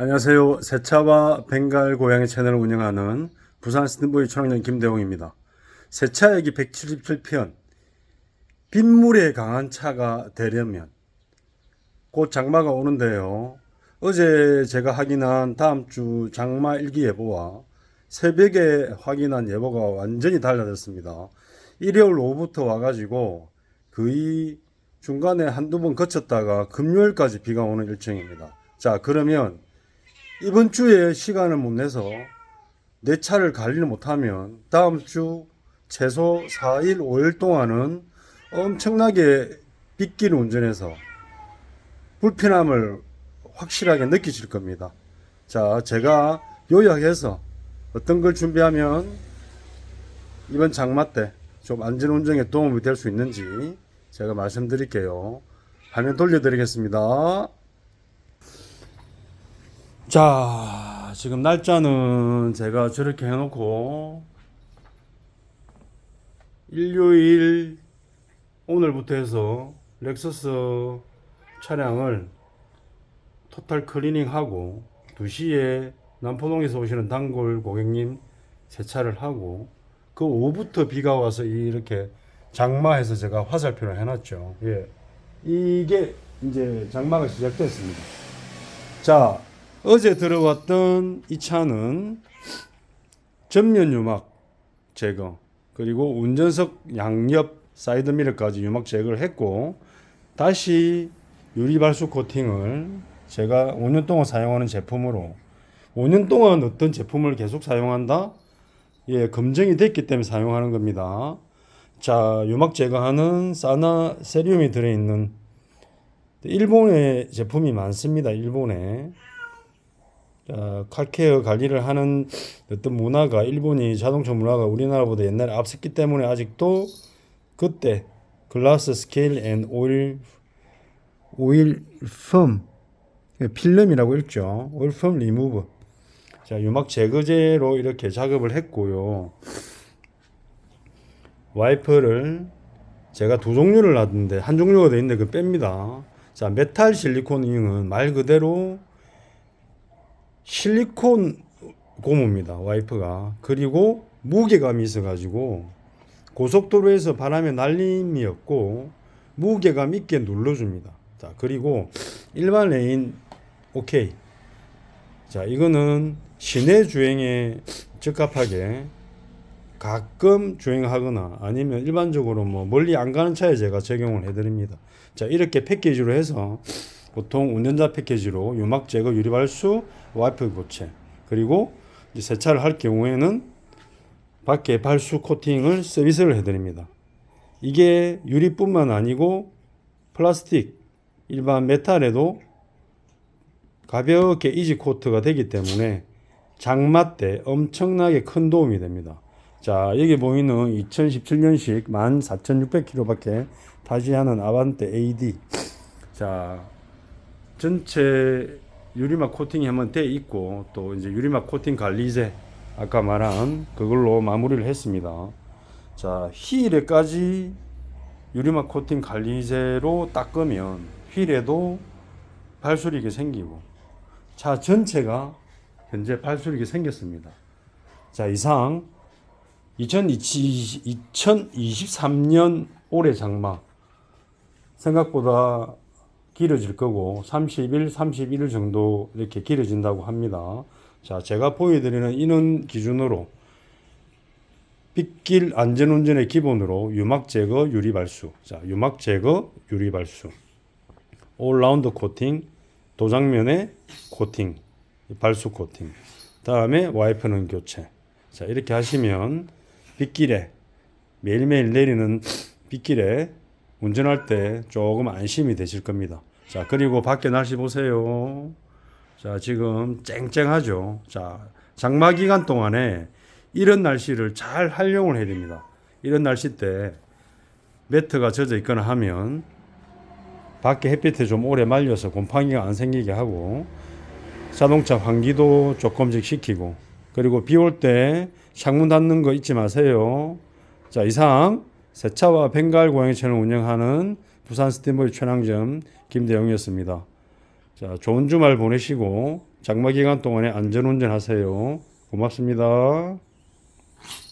안녕하세요. 세차와 벵갈 고양이 채널을 운영하는 부산 스탠보이 촬영장 김대웅입니다. 세차 얘기 177편 빗물에 강한 차가 되려면 곧 장마가 오는데요. 어제 제가 확인한 다음 주 장마 일기 예보와 새벽에 확인한 예보가 완전히 달라졌습니다. 일요일 오후부터 와가지고 거의 중간에 한두 번 거쳤다가 금요일까지 비가 오는 일정입니다. 자, 그러면 이번 주에 시간을 못 내서 내 차를 관리를 못하면 다음 주 최소 4일, 5일 동안은 엄청나게 빗길 운전해서 불편함을 확실하게 느끼실 겁니다. 자, 제가 요약해서 어떤 걸 준비하면 이번 장마 때 좀 안전 운전에 도움이 될 수 있는지 제가 말씀드릴게요. 화면 돌려드리겠습니다. 자, 지금 날짜는 제가 저렇게 해놓고 일요일 오늘부터 해서 렉서스 차량을 토탈 클리닝하고 2시에 남포동에서 오시는 단골 고객님 세차를 하고 그 오후부터 비가 와서 이렇게 장마해서 제가 화살표를 해놨죠. 예. 이게 이제 장마가 시작됐습니다. 자, 어제 들어왔던 이 차는 전면 유막 제거 그리고 운전석 양옆 사이드 미러까지 유막 제거를 했고 다시 유리 발수 코팅을 제가 5년 동안 사용하는 제품으로 5년 동안 어떤 제품을 계속 사용한다? 예, 검증이 됐기 때문에 사용하는 겁니다. 자, 유막 제거하는 사나 세리움이 들어있는 일본의 제품이 많습니다. 일본에. 자, 칼케어 관리를 하는 어떤 문화가 일본이 자동차 문화가 우리나라보다 옛날에 앞섰기 때문에 아직도 그때 글라스 스케일 앤 오일 오일 펌 필름이라고 읽죠. 오일 펌 리무브. 자, 유막 제거제로 이렇게 작업을 했고요. 와이퍼를 제가 두 종류를 놨는데 한 종류가 돼 있는데 그 뺍니다. 자, 메탈 실리콘 잉은 말 그대로 실리콘 고무입니다. 와이퍼가. 그리고 무게감이 있어가지고 고속도로에서 바람에 날림이 없고 무게감 있게 눌러줍니다. 자, 그리고 일반 레인 오케이. 자, 이거는 시내 주행에 적합하게 가끔 주행하거나 아니면 일반적으로 뭐 멀리 안 가는 차에 제가 적용을 해드립니다. 자, 이렇게 패키지로 해서 보통 운전자 패키지로 유막 제거, 유리 발수, 와이프 교체 그리고 세차를 할 경우에는 밖에 발수 코팅을 서비스를 해드립니다. 이게 유리뿐만 아니고 플라스틱, 일반 메탈에도 가볍게 이지 코트가 되기 때문에 장마 때 엄청나게 큰 도움이 됩니다. 자, 여기 보이는 2017년식 14,600km밖에 타지 않은 아반떼 AD. 자, 전체 유리막 코팅이 한번 돼 있고 또 이제 유리막 코팅 관리제 아까 말한 그걸로 마무리를 했습니다. 자, 휠에까지 유리막 코팅 관리제로 닦으면 휠에도 발수리가 생기고 차 전체가 현재 발수리가 생겼습니다. 자, 이상 2020, 2023년 올해 장마 생각보다 길어질 거고 30일, 31일 정도 이렇게 길어진다고 합니다. 자, 제가 보여드리는 인원 기준으로 빗길 안전운전의 기본으로 유막 제거, 유리 발수. 자, 유막 제거, 유리 발수. 올라운드 코팅, 도장면에 코팅, 발수 코팅. 다음에 와이퍼는 교체. 자, 이렇게 하시면 빗길에 매일매일 내리는 빗길에 운전할 때 조금 안심이 되실 겁니다. 자, 그리고 밖에 날씨 보세요. 자, 지금 쨍쨍하죠. 자, 장마 기간 동안에 이런 날씨를 잘 활용을 해야 됩니다. 이런 날씨 때 매트가 젖어 있거나 하면 밖에 햇빛에 좀 오래 말려서 곰팡이가 안 생기게 하고 자동차 환기도 조금씩 시키고 그리고 비 올 때 창문 닫는 거 잊지 마세요. 자, 이상 세차와 벵갈 고양이 채널 운영하는 부산 스팀보이 촬영점 김대영이었습니다. 자, 좋은 주말 보내시고 장마 기간 동안에 안전 운전 하세요. 고맙습니다.